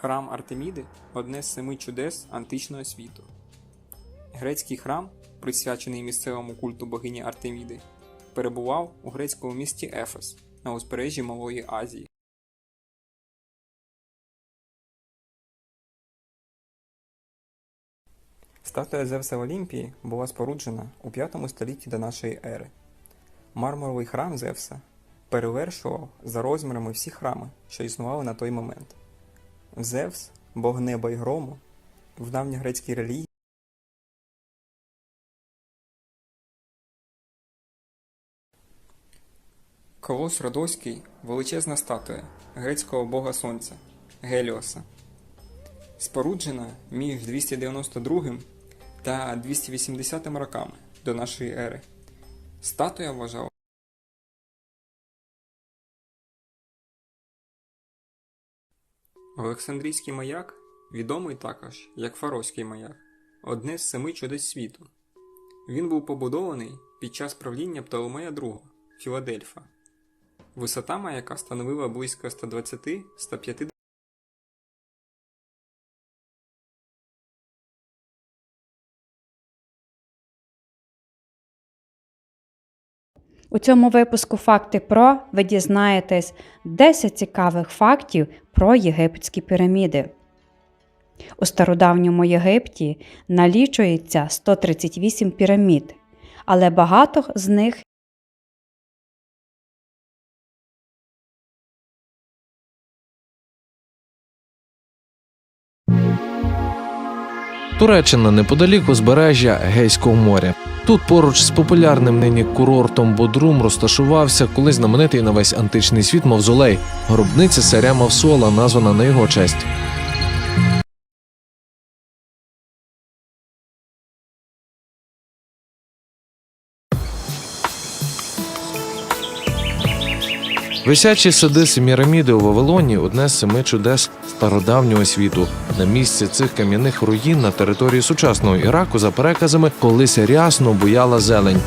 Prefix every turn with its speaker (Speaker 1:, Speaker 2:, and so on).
Speaker 1: Храм Артеміди одне з семи чудес античного світу. Грецький храм, присвячений місцевому культу богині Артеміди, перебував у грецькому місті Ефес на узбережжі Малої Азії. Статуя Зевса в Олімпії була споруджена у 5 столітті до нашої ери. Мармуровий храм Зевса перевершував за розмірами всі храми, що існували на той момент. Зевс, бог неба і грому, в давньогрецькій релігії Колос Родоський величезна статуя грецького бога сонця Геліоса. Споруджена між 292 та 280 роками до нашої ери. Статуя вважала Олександрійський маяк відомий також як Фароський маяк, одне з семи чудес світу. Він був побудований під час правління Птоломея II Філадельфа. Висота маяка становила близько 120-150
Speaker 2: У цьому випуску Факти про ви дізнаєтесь 10 цікавих фактів про єгипетські піраміди. У стародавньому Єгипті налічується 138 пірамід, але багато з них
Speaker 3: Туреччина неподалік узбережжя Гейського моря. Тут поруч з популярним нині курортом Бодрум розташувався колись знаменитий на весь античний світ мавзолей, гробниця царя Мавсола, названа на його честь. Висячі сади Семіраміди у Вавилоні одне з семи чудес стародавнього світу. На місці цих кам'яних руїн на території сучасного Іраку, за переказами, колись рясно буяла зелень.